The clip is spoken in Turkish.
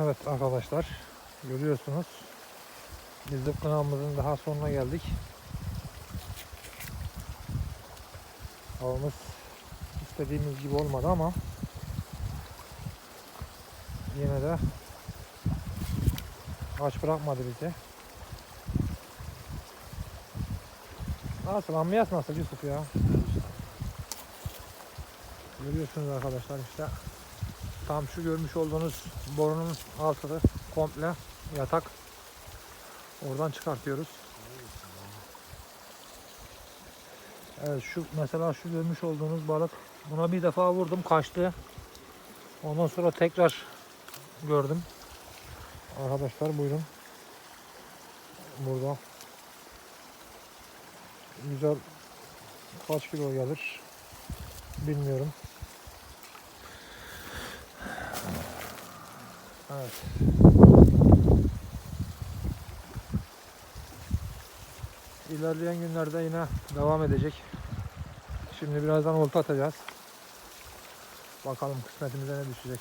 Evet arkadaşlar görüyorsunuz biz de kanalımızın daha sonuna geldik. Avımız istediğimiz gibi olmadı ama yine de aç bırakmadı bizi. Nasıl ambiyans nasıl Yusuf ya? Görüyorsunuz arkadaşlar işte tam şu görmüş olduğunuz borunun altı komple yatak. Oradan çıkartıyoruz. Evet şu mesela şu görmüş olduğunuz balık buna bir defa vurdum kaçtı. Ondan sonra tekrar gördüm. Arkadaşlar buyurun. Burada güzel kaç kilo gelir bilmiyorum. Evet. İlerleyen günlerde yine devam edecek. Şimdi birazdan olta atacağız. Bakalım kısmetimize ne düşecek.